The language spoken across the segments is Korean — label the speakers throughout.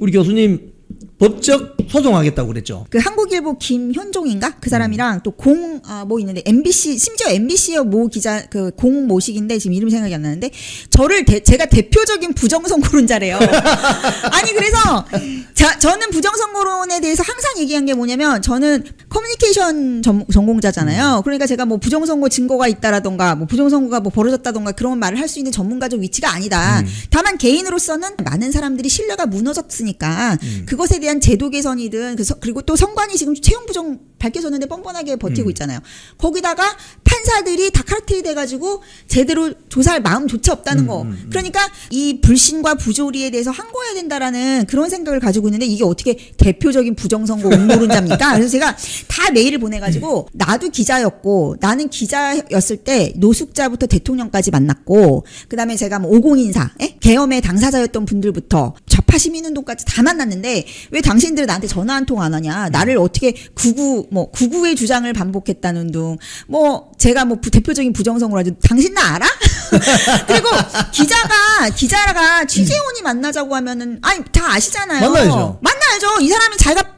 Speaker 1: 우리 교수님 법적 소송하겠다고 그랬죠.
Speaker 2: 그 한국일보 김현종인가 그 사람이랑 또 공 아 뭐 있는데 MBC 심지어 MBC의 모 기자 그 공 모식인데 지금 이름 생각이 안 나는데 저를 대- 제가 대표적인 부정선거론자래요. 아니 그래서 자 저는 부정선거론에 대해서 항상 얘기한 게 뭐냐면 저는 커뮤니케이션 전, 전공자잖아요. 그러니까 제가 뭐 부정선거 증거가 있다라던가 뭐 부정선거가 뭐 벌어졌다던가 그런 말을 할 수 있는 전문가적 위치가 아니다. 다만 개인으로서는 많은 사람들이 신뢰가 무너졌으니까 그것에 대한 제도 개선이든 그 서- 그리고 또 선관위 지금 채용 부정 밝혀졌는데 뻔뻔하게 버티고 있잖아요. 거기다가 판사들이 다 카르텔이 돼가지고 제대로 조사할 마음조차 없다는 거. 그러니까 이 불신과 부조리에 대해서 항거해야 된다라는 그런 생각을 가지고 있는데 이게 어떻게 대표적인 부정선거 음모론자입니까? 그래서 제가 다 메일을 보내가지고 나도 기자였고 나는 기자였을 때 노숙자부터 대통령까지 만났고 그다음에 제가 뭐 오공인사 에? 계엄의 당사자였던 분들부터 좌파 시민운동까지 다 만났는데 왜 당신들 나한테 전화 한 통 안 하냐 나를 어떻게 구구 뭐 구구의 주장을 반복했다는 둥 뭐 제가 뭐 부- 대표적인 부정선거로 하죠 당신 나 알아? 그리고 기자가 기자가 취재원이 만나자고 하면은 아니 다 아시잖아요
Speaker 1: 만나야죠.
Speaker 2: 만나야죠 이 사람이 자기가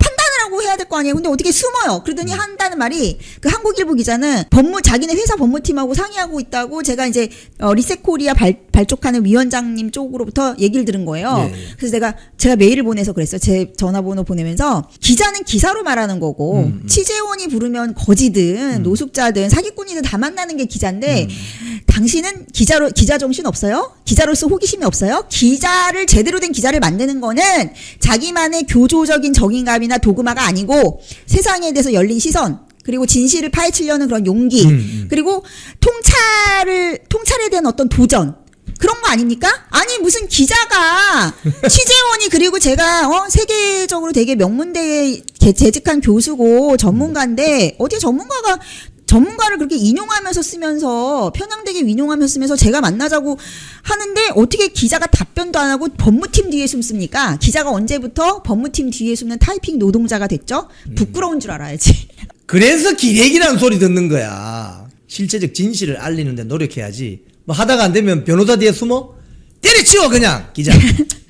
Speaker 2: 해야 될 거 아니에요 근데 어떻게 숨어요
Speaker 1: 음.
Speaker 2: 그러더니 한다는 말이 그 한국일보 기자는 법무 자기네 회사 법무팀하고 상의하고 있다고 제가 이제 어, 리셋코리아 발, 발족하는 위원장님 쪽으로부터 얘기를 들은 거예요
Speaker 1: 예, 예.
Speaker 2: 그래서 내가 제가 메일을 보내서 그랬어요 제 전화번호 보내면서 기자는 기사로 말하는 거고
Speaker 1: 음,
Speaker 2: 취재원이 부르면 거지든 노숙자든 사기꾼이든 다 만나는 게 기자인데
Speaker 1: 음.
Speaker 2: 당신은 기자로 기자 정신 없어요? 기자로서 호기심이 없어요? 기자를 제대로 된 기자를 만드는 거는 자기만의 교조적인 적인감이나 도그마가 아니고 세상에 대해서 열린 시선 그리고 진실을 파헤치려는 그런 용기
Speaker 1: 음, 음.
Speaker 2: 그리고 통찰을 통찰에 대한 어떤 도전 그런 거 아닙니까? 아니 무슨 기자가 취재원이 그리고 제가 어 세계적으로 되게 명문대에 개- 재직한 교수고 전문가인데 어떻게 전문가가 전문가를 그렇게 인용하면서 쓰면서 편향되게 인용하면서 쓰면서 제가 만나자고 하는데 어떻게 기자가 답변도 안 하고 법무팀 뒤에 숨습니까? 기자가 언제부터 법무팀 뒤에 숨는 타이핑 노동자가 됐죠? 부끄러운 줄 알아야지.
Speaker 1: 그래서 기획이라는 소리 듣는 거야. 실체적 진실을 알리는데 노력해야지. 뭐 하다가 안 되면 변호사 뒤에 숨어? 때려치워 그냥 기자.